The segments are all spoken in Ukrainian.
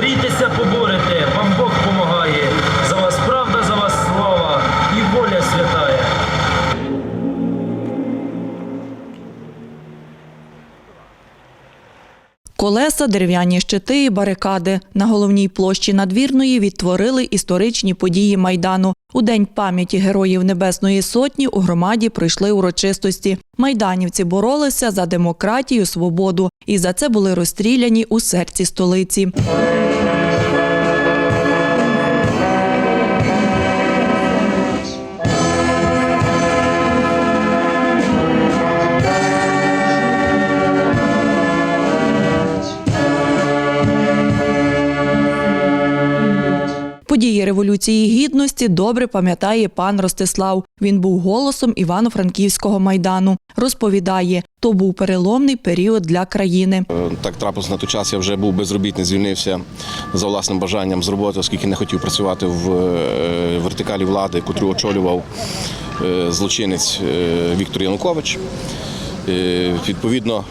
Борітеся, поборете, вам Бог помагає. За вас правда, за вас слава і воля святая. Колеса, дерев'яні щити і барикади. На головній площі надвірної відтворили історичні події Майдану. У День пам'яті Героїв Небесної Сотні у громаді пройшли урочистості. Майданівці боролися за демократію, свободу і за це були розстріляні у серці столиці. Події Революції Гідності добре пам'ятає пан Ростислав. Він був голосом Івано-Франківського майдану. Розповідає, то був переломний період для країни. Е, Так трапилось на той час. Я вже був безробітний, звільнився за власним бажанням з роботи, оскільки не хотів працювати в е, вертикалі влади, котру очолював е, злочинець Віктор Янукович. Відповідно,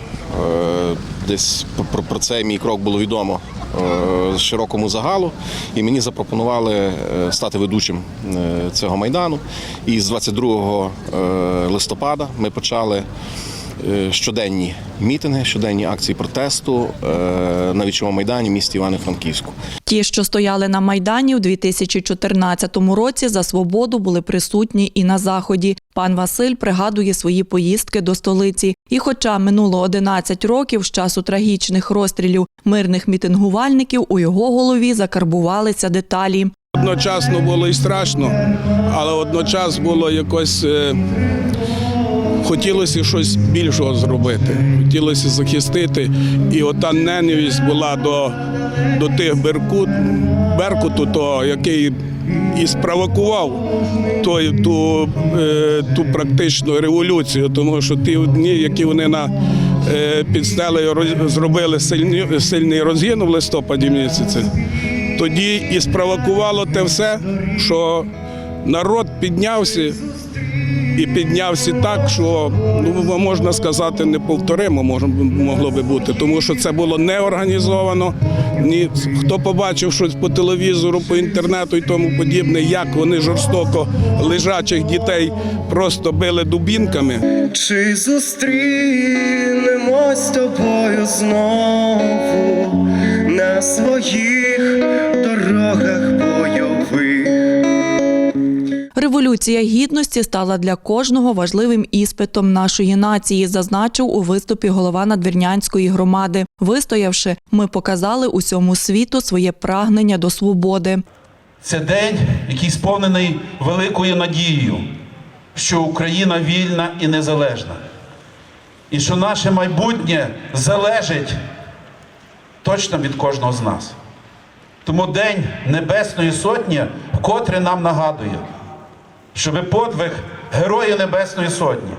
десь про, цей мій крок було відомо широкому загалу, і мені запропонували е, стати ведучим е, цього майдану. І з 22 е, листопада ми почали е, щоденні мітинги, щоденні акції протесту е, на Вічовому майдані в місті Івано-Франківську. Ті, що стояли на майдані у 2014 році, за свободу були присутні і на заході. Пан Василь пригадує свої поїздки до столиці. І, хоча минуло 11 років з часу трагічних розстрілів мирних мітингувальників, у його голові закарбувалися деталі. Одночасно було і страшно, але одночас було якось е, хотілося щось більшого зробити, хотілося захистити. І ота ненависть була до, до тих беркут, беркуту, то, який і спровокував той, ту, е, ту практичну революцію, тому що ті дні, які вони на е, під зробили сильні, сильний розгін в листопаді місяці тоді і спровокувало те все, що народ піднявся і піднявся так, що ну, можна сказати, неповторимо могло би бути, тому що це було не організовано. Ні, хто побачив щось по телевізору, по інтернету і тому подібне, як вони жорстоко лежачих дітей просто били дубінками. Чи зустрінемось з тобою знову на своїх дорогах Революція гідності стала для кожного важливим іспитом нашої нації, зазначив у виступі голова надвірнянської громади. Вистоявши, ми показали усьому світу своє прагнення до свободи. Це день, який сповнений великою надією, що Україна вільна і незалежна, і що наше майбутнє залежить точно від кожного з нас. Тому День Небесної Сотні вкотре нам нагадує, щоб подвиг Героїв Небесної Сотні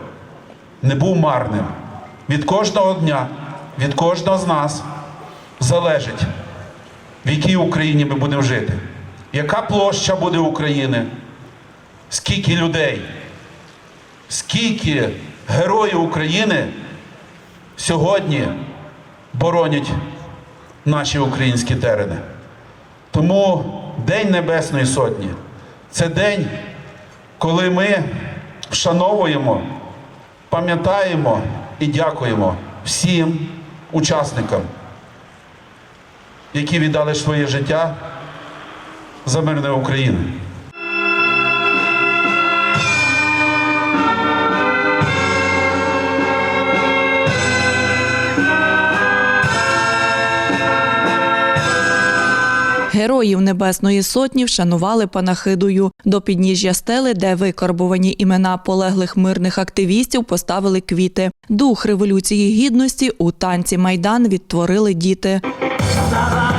не був марним. Від кожного дня, від кожного з нас залежить, в якій Україні ми будемо жити. Яка площа буде України? Скільки людей? Скільки героїв України сьогодні боронять наші українські терени? Тому День Небесної Сотні це день, коли ми вшановуємо, пам'ятаємо і дякуємо всім учасникам, які віддали своє життя за мирне України. Героїв Небесної Сотні вшанували панахидою. До підніжжя стели, де викарбувані імена полеглих мирних активістів, поставили квіти. Дух революції гідності у танці майдан відтворили діти. За